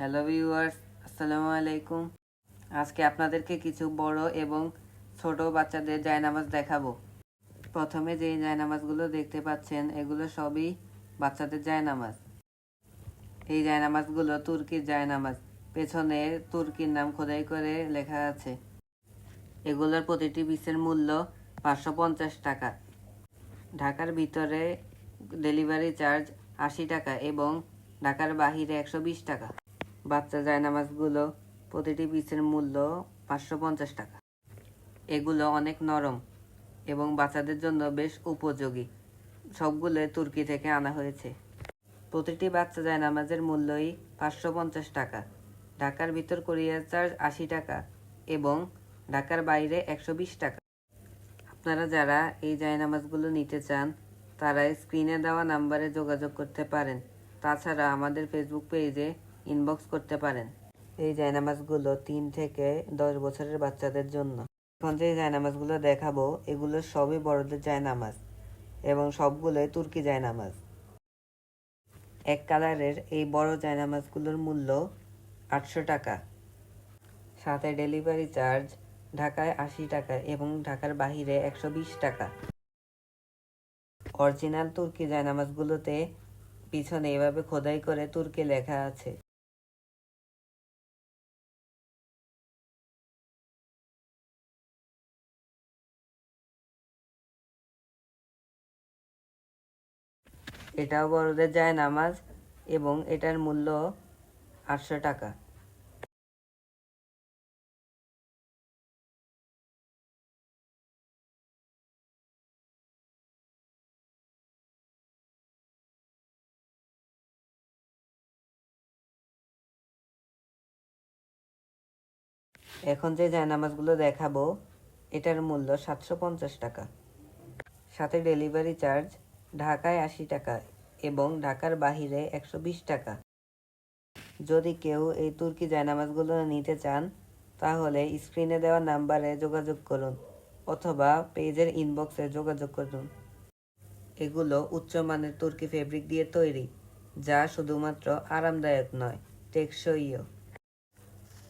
Hello viewers আসসালামু আলাইকুম আজকে আপনাদেরকে কিছু বড় এবং ছোট বাচ্চাদের জায়নামাজ দেখাবো। প্রথমে যে জায়নামাজগুলো দেখতে পাচ্ছেন, এগুলো সবই বাচ্চাদের জায়নামাজ। এই জায়নামাজগুলো তুর্কির জায়নামাজ। পেছনে তুর্কির নাম খোদাই করে লেখা আছে। এগুলোর প্রতিটি পিসের মূল্য পাঁচশো পঞ্চাশ টাকা। ঢাকার ভিতরে ডেলিভারি চার্জ আশি টাকা এবং ঢাকার বাহিরে একশো বিশ টাকা। বাচ্চা জায়নামাজগুলো প্রতিটি পিসের মূল্য পাঁচশো পঞ্চাশ টাকা। এগুলো অনেক নরম এবং বাচ্চাদের জন্য বেশ উপযোগী। সবগুলো তুর্কি থেকে আনা হয়েছে। প্রতিটি বাচ্চা জায়নামাজের মূল্যই পাঁচশো পঞ্চাশ টাকা। ঢাকার ভিতর কোরিয়ার চার্জ আশি টাকা এবং ঢাকার বাইরে একশো বিশ টাকা। আপনারা যারা এই জায়নামাজগুলো নিতে চান, তারা স্ক্রিনে দেওয়া নাম্বারে যোগাযোগ করতে পারেন। তাছাড়া আমাদের ফেসবুক পেজে ইনবক্স করতে পারেন। এই জায়নামাজগুলো তিন থেকে দশ বছরের বাচ্চাদের জন্য। এখন যে জায়নামাজগুলো দেখাবো, এগুলো সবই বড়দের জায়নামাজ এবং সবগুলোই তুর্কি জায়নামাজ। এক কালারের এই বড় জায়নামাজগুলোর মূল্য আটশো টাকা। সাথে ডেলিভারি চার্জ ঢাকায় আশি টাকা এবং ঢাকার বাহিরে একশো বিশ টাকা। অরিজিনাল তুর্কি জায়নামাজগুলোতে পিছনে এভাবে খোদাই করে তুর্কি লেখা আছে। এটাও বড়দের যায় নামাজ এবং এটার মূল্য আটশো টাকা। এখন যে জায়নামাজগুলো দেখাবো, এটার মূল্য সাতশো পঞ্চাশ টাকা। সাথে ডেলিভারি চার্জ ঢাকায় আশি টাকা এবং ঢাকার বাহিরে একশো বিশ টাকা। যদি কেউ এই তুর্কি জায়নামাজগুলো নিতে চান, তাহলে স্ক্রিনে দেওয়া নাম্বারে যোগাযোগ করুন অথবা পেজের ইনবক্সে যোগাযোগ করুন। এগুলো উচ্চমানের তুর্কি ফেব্রিক দিয়ে তৈরি, যা শুধুমাত্র আরামদায়ক নয়, টেকসইও।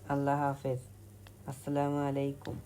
আল্লাহ হাফেজ। আসসালামু আলাইকুম।